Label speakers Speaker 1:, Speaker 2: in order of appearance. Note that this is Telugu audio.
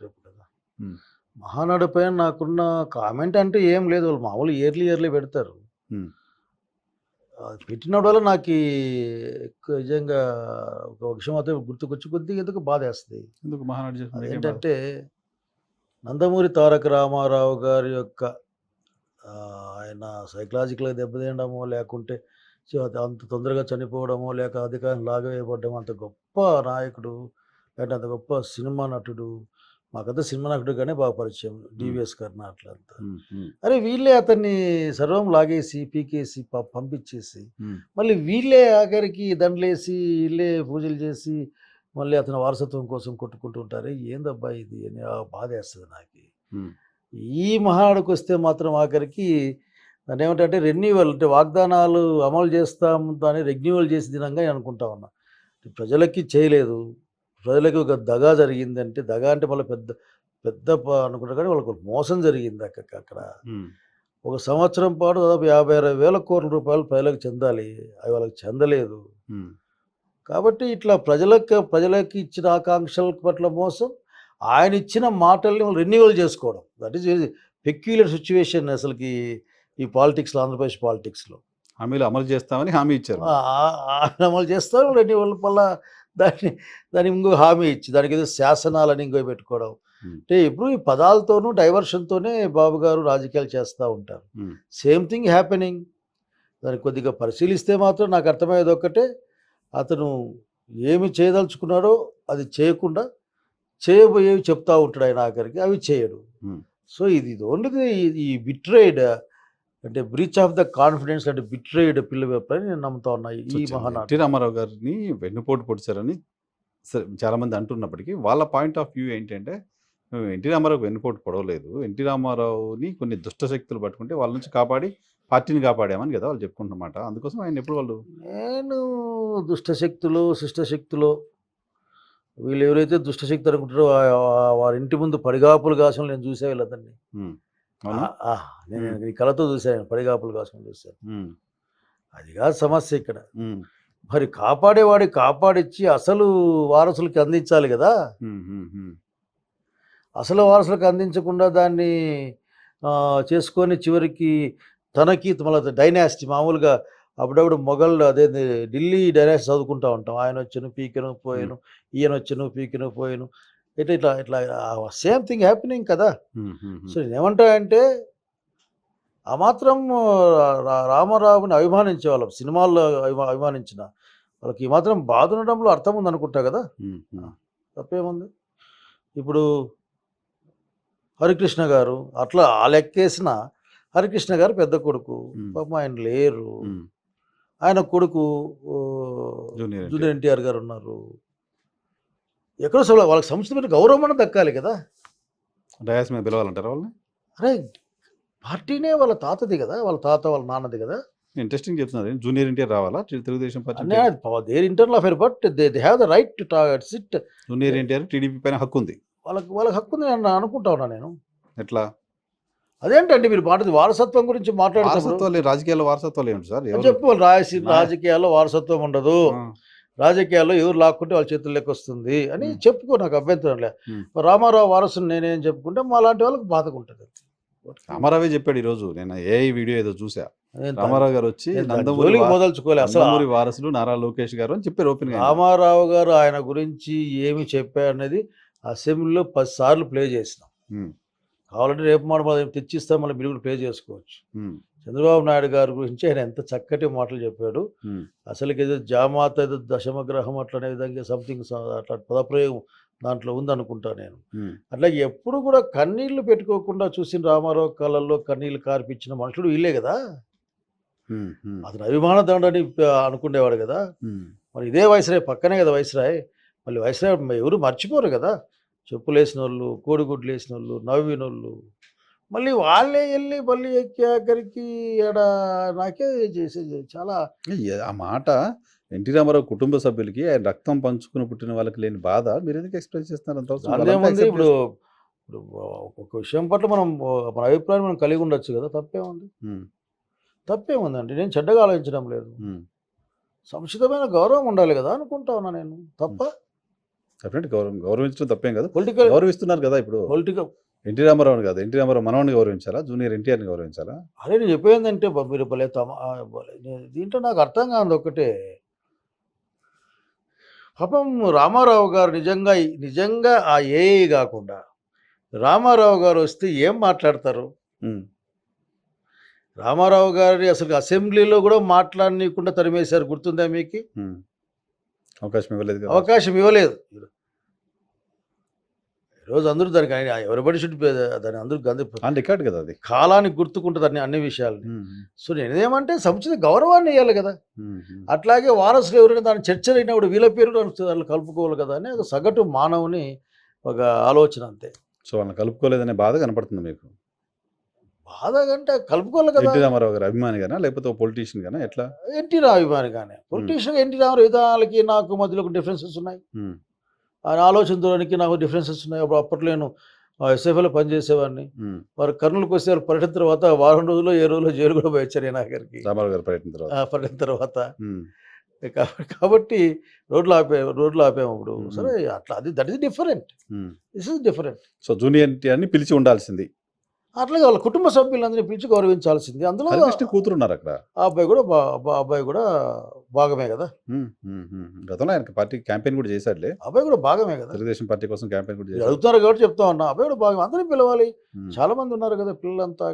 Speaker 1: కదా. మహానాడు పైన నాకున్న కామెంట్ అంటే ఏం లేదు. వాళ్ళు మామూలు ఇయర్లీ ఇయర్లీ పెడతారు. పెట్టినప్పుడు వల్ల నాకు నిజంగా ఒక విషయం అయితే గుర్తుకొచ్చి కొద్దిగా ఎందుకు బాధ వేస్తుంది
Speaker 2: ఎందుకు మహానాడు?
Speaker 1: అదేంటంటే నందమూరి తారక రామారావు గారి యొక్క ఆయన సైకలాజికల్గా దెబ్బతీయడమో లేకుంటే అంత తొందరగా చనిపోవడమో లేక అధికారం లాగవేయబడ్డమో అంత గొప్ప నాయకుడు లేకపోతే అంత గొప్ప సినిమా నటుడు. మాకంతా సినిమా నటుడుగానే బాగా పరిచయం. డివిఎస్ అట్లా అంతా అరే వీళ్ళే అతన్ని సర్వం లాగేసి పీకేసి పంపించేసి మళ్ళీ వీళ్ళే ఆఖరికి దండలేసి వీళ్ళే పూజలు చేసి మళ్ళీ అతని వారసత్వం కోసం కొట్టుకుంటూ ఉంటారు? ఏందబ్బా ఇది అని బాధ వేస్తుంది నాకు. ఈ మహాడుకు వస్తే మాత్రం ఆఖరికి దాన్ని ఏమిటంటే రెన్యూవల్ అంటే వాగ్దానాలు అమలు చేస్తాం దాన్ని రెన్యూవల్ చేసి దినంగా నేను అనుకుంటా ఉన్నా. ప్రజలకి చేయలేదు. ప్రజలకి ఒక దగా జరిగిందంటే దగా అంటే మళ్ళీ పెద్ద పెద్ద ప- అనుకుంటా కానీ వాళ్ళకి మోసం జరిగింది అక్క అక్కడ. ఒక సంవత్సరం పాటు దాదాపు యాభై అరవై వేల కోట్ల రూపాయలు ప్రజలకు చెందాలి. అవి వాళ్ళకి చెందలేదు. కాబట్టి ఇట్లా ప్రజలకు ప్రజలకు ఇచ్చిన ఆకాంక్షల పట్ల మోసం ఆయన ఇచ్చిన మాటల్ని వాళ్ళు రెన్యువల్ చేసుకోవడం. దట్ ఈస్ పెక్యులర్ సిచ్యువేషన్ అసలుకి ఈ పాలిటిక్స్లో ఆంధ్రప్రదేశ్ పాలిటిక్స్లో.
Speaker 2: హామీలు అమలు చేస్తామని హామీ ఇచ్చారు.
Speaker 1: అమలు చేస్తారు రెన్యువల్ మళ్ళా దాన్ని దాన్ని ఇంకో హామీ ఇచ్చి దానికి ఏదో శాసనాలని ఇంకో పెట్టుకోవడం. అంటే ఇప్పుడు ఈ పదాలతోనూ డైవర్షన్తోనే బాబు గారు రాజకీయాలు చేస్తూ ఉంటారు. Same thing happening. దాన్ని కొద్దిగా పరిశీలిస్తే మాత్రం నాకు అర్థమయ్యేది ఒక్కటే అతను ఏమి చేయదలుచుకున్నాడో అది చేయకుండా చేయబోయేవి చెప్తా ఉంటాడు ఆయన ఆఖరికి అవి చేయడు. సో ఇది ఇది ఓన్లీ ఈ బిట్రేడ్ అంటే బ్రీచ్ ఆఫ్ ద కాన్ఫిడెన్స్ అంటే బిట్రేడ్ పిల్ల అని నేను నమ్ముతా ఉన్నా ఈ. మహానాడు.
Speaker 2: ఎన్టీ రామారావు గారిని వెన్నుపోటు పొడిచారని సరే, చాలా మంది అంటున్నప్పటికీ వాళ్ళ పాయింట్ ఆఫ్ వ్యూ ఏంటంటే "మేము ఎన్టీ రామారావు వెన్నుపోటు పొడవలేదు. ఎన్టీ రామారావుని కొన్ని దుష్ట శక్తులు పట్టుకుంటే వాళ్ళ నుంచి కాపాడి పార్టీని కాపాడామని కదా వాళ్ళు చెప్పుకుంటున్నమాట. అందుకోసం ఆయన ఎప్పుడు వాళ్ళు
Speaker 1: నేను దుష్టశక్తులు శిష్టశక్తులు వీళ్ళు ఎవరైతే దుష్టశక్తి అనుకుంటారో వారి ఇంటి ముందు పడిగాపులు కాసం నేను చూసే వీళ్ళందరినీ. నేను ఈ కళతో చూశాను పడిగాపులు కాసం చూశాను. అది కాదు సమస్య ఇక్కడ. మరి కాపాడేవాడి కాపాడిచ్చి అసలు వారసులకి అందించాలి కదా? అసలు వారసులకు అందించకుండా దాన్ని చేసుకొని చివరికి తనకి మళ్ళీ డైనాసిటీ మామూలుగా అప్పుడప్పుడు మొఘల్ అదే ఢిల్లీ డైనాసిటీ చదువుకుంటా ఉంటాం. ఆయన వచ్చాను పీకెను పోయాను ఈయన వచ్చాను పీకెను పోయాను. ఇట్లా ఇట్లా ఇట్లా సేమ్ థింగ్ హ్యాపెనింగ్ కదా. సో అంటే ఆ మాత్రం రామారావుని అభిమానించే వాళ్ళం సినిమాల్లో అభిమా అభిమానించిన వాళ్ళకి ఈ మాత్రం బాధ ఉండడంలో అర్థం ఉంది అనుకుంటా కదా తప్పేముంది? ఇప్పుడు హరికృష్ణ గారు అట్లా ఆ లెక్కేసిన హరికృష్ణ గారు పెద్ద కొడుకు. పాపం ఆయన లేరు. ఆయన కొడుకు
Speaker 2: జూనియర్
Speaker 1: ఎన్టీఆర్ గారు ఉన్నారు. ఎక్కడో అసలు వాళ్ళకి సంస్థ గౌరవం అనేది దక్కాలి కదా.
Speaker 2: డయాస్ మీద పిలవాలంటారా వాళ్ళని?
Speaker 1: అరే పార్టీనే వాళ్ళ తాతది కదా వాళ్ళ తాత వాళ్ళ నాన్నది కదా.
Speaker 2: ఇంట్రెస్టింగ్ చెప్తున్నారు. జూనియర్ ఎన్టీఆర్ రావాలా? తెలుగుదేశం పార్టీ
Speaker 1: అనే their internal affair but they they have the right to sit
Speaker 2: junior NTR TDP పైన హక్కు ఉంది.
Speaker 1: వాళ్ళకి వాళ్ళకి హక్కు ఉంది అని అనుకుంటా ఉన్నా నేను.
Speaker 2: ఎట్లా?
Speaker 1: అదేంటండి మీరు మాట్లాడి వారసత్వం గురించి మాట్లాడుతున్నారు
Speaker 2: రాజకీయాల్లో వారసత్వాలు ఏమిటి సార్?
Speaker 1: చెప్పు రాయలసీమ
Speaker 2: నా-
Speaker 1: రాజకీయాల్లో వారసత్వం ఉండదు. రాజకీయాల్లో ఎవరు లాక్కుంటే వాళ్ళ చేతుల్లోకి వస్తుంది అని. చెప్పుకో నాకు అభ్యంతరం లే రామారావు వారసుని నేనేం చెప్పుకుంటే మా లాంటి వాళ్ళకి బాధగా ఉంటుంది.
Speaker 2: రామారావే చెప్పాడు ఈ రోజు నేను ఏ వీడియో ఏదో చూసా రామారావు గారు వచ్చి
Speaker 1: మొదలుచుకోలే అసలు.
Speaker 2: వారసులు నారా లోకేష్ గారు అని చెప్పారు ఓపెన్
Speaker 1: రామారావు గారు ఆయన గురించి ఏమి చెప్పారనేది అసెంబ్లీలో పది సార్లు ప్లే చేసినాం. కావాలంటే రేపు మనం తెచ్చిస్తాం మళ్ళీ మీరు కూడా ప్లే చేసుకోవచ్చు. చంద్రబాబు నాయుడు గారి గురించి ఆయన ఎంత చక్కటి మాటలు చెప్పాడు. అసలుకి ఏదో జామాత ఏదో దశమగ్రహం అట్లా అనే విధంగా సంథింగ్ అట్లా పదప్రయోగం దాంట్లో ఉంది అనుకుంటా నేను అట్లా ఎప్పుడు కూడా కన్నీళ్ళు పెట్టుకోకుండా చూసిన రామారావు కళల్లో కన్నీళ్ళు కార్పించిన మనుషుడు వీళ్ళే కదా. అతను అభిమాన దండని అనుకునేవాడు కదా. మరి ఇదే వైస్రాయ్ పక్కనే కదా వైస్రాయ్. మళ్ళీ వైస్రాయ్ ఎవరు మర్చిపోరు కదా. చెప్పులు వేసిన వాళ్ళు కోడిగుడ్లు వేసిన వాళ్ళు నవ్విన వాళ్ళు మళ్ళీ వాళ్ళే వెళ్ళి మళ్ళీ ఎక్కి ఆఖరికి ఆడ నాకే చేసేది. చాలా
Speaker 2: ఆ మాట ఎన్టీ రామారావు కుటుంబ సభ్యులకి ఆయన రక్తం పంచుకుని పుట్టిన వాళ్ళకి లేని బాధ మీరు ఎందుకు ఎక్స్ప్రెస్ చేస్తున్నారు అంత
Speaker 1: ఇప్పుడు ఇప్పుడు ఒక విషయం పట్ల మనం మన అభిప్రాయం మనం కలిగి ఉండొచ్చు కదా తప్పేముంది తప్పేముందండి నేను చెడ్డగా ఆలోచించడం లేదు. సంక్షితమైన గౌరవం ఉండాలి కదా అనుకుంటా ఉన్నా నేను. తప్ప
Speaker 2: గౌరవం గౌరవించడం తప్పేం కదా.
Speaker 1: పొలిటికల్
Speaker 2: గౌరవిస్తున్నారు కదా ఇప్పుడు.
Speaker 1: పొలిటికల్
Speaker 2: ఎన్టీ రామారావు కాదు ఎన్టీ రామారావు మనవాడిని గౌరవించాలా జూనియర్ ఎన్టీఆర్ని గౌరవించాలా?
Speaker 1: అదే నేను చెప్పేందంటే మీరు భలే తమ దీంట్లో నాకు అర్థం కాదు ఒకటే. పాపం రామారావు గారు నిజంగా నిజంగా ఆ ఏఐ కాకుండా రామారావు గారు వస్తే ఏం మాట్లాడతారు? రామారావు గారి అసలు అసెంబ్లీలో కూడా మాట్లాడనీయకుండా తరిమేశారు గుర్తుందా మీకు.
Speaker 2: అవకాశం ఇవ్వలేదు
Speaker 1: అవకాశం ఇవ్వలేదు. ఈరోజు అందరూ దానికి ఎవరిబడి షుడ్ దాని అందరూ గంద
Speaker 2: రికార్డ్ కదా అది.
Speaker 1: కాలానికి గుర్తుకుంటుంది అన్ని అన్ని విషయాలు
Speaker 2: ఉమ్,
Speaker 1: సో నేనేమంటే సముచిత గౌరవాన్ని ఇవ్వాలి కదా. అట్లాగే వారసులు ఎవరైనా దాని చర్చ అయినప్పుడు వీళ్ళ పేరు వాళ్ళు కలుపుకోవాలి కదా అని ఒక సగటు మానవుని ఒక ఆలోచన అంతే.
Speaker 2: సో వాళ్ళని కలుపుకోలేదనే బాధ కనపడుతుంది మీకు?
Speaker 1: బాధ అంటే కలుపుకోవాలి కదా.
Speaker 2: ఎన్టీ రామారావు గారు అభిమాని గానా లేకపోతే పొలిటీషియన్ గానా? ఎట్లా?
Speaker 1: ఎన్టీ రావు అభిమాని కానీ పొలిటీషియన్ ఎన్టీ రామారావు విధానాలకి నాకు మధ్యలో డిఫరెన్సెస్ ఉన్నాయి. ఆయన ఆలోచన ధోరణికి నాకు డిఫరెన్సెస్ ఉన్నాయి. అప్పుడు అప్పట్లో నేను ఎస్ఎఫ్ఐలో పనిచేసేవాడిని. వారు కర్నూలుకి వస్తే వాళ్ళు పర్యటన తర్వాత వారం రోజుల్లో ఏ రోజుల్లో జైలు కూడా పోయొచ్చారు నేను ఆఖరికి
Speaker 2: పర్యటన తర్వాత.
Speaker 1: కాబట్టి రోడ్లు ఆపే రోడ్లు ఆపాము అప్పుడు. సరే అట్లా అది that is different. This is different
Speaker 2: so junior ఎన్టీఆర్ని పిలిచి ఉండాల్సింది.
Speaker 1: అట్లాగే వాళ్ళ కుటుంబ సభ్యులందరినీ పిలిచి గౌరవించాల్సింది. అందులో
Speaker 2: కూతురు ఉన్నారు అక్కడ.
Speaker 1: ఆ అబ్బాయి కూడా బా- అబ్బాయి కూడా భాగమే కదా.
Speaker 2: ఉమ్, ఉమ్, ఉమ్. గతంలో ఆయన పార్టీ క్యాంపెయిన్ కూడా చేశాడులే.
Speaker 1: అబ్బాయి కూడా భాగమే కదా.
Speaker 2: తెలుగుదేశం పార్టీ కోసం క్యాంపెయిన్ కూడా
Speaker 1: మీరు
Speaker 2: చేశాడు.
Speaker 1: అడుగుతున్నారు కాబట్టి చెప్తా ఉన్నా. అబ్బాయి కూడా భాగం అందరినీ పిలవాలి.
Speaker 2: ఉమ్.
Speaker 1: చాలా మంది ఉన్నారు కదా పిల్లలంతా.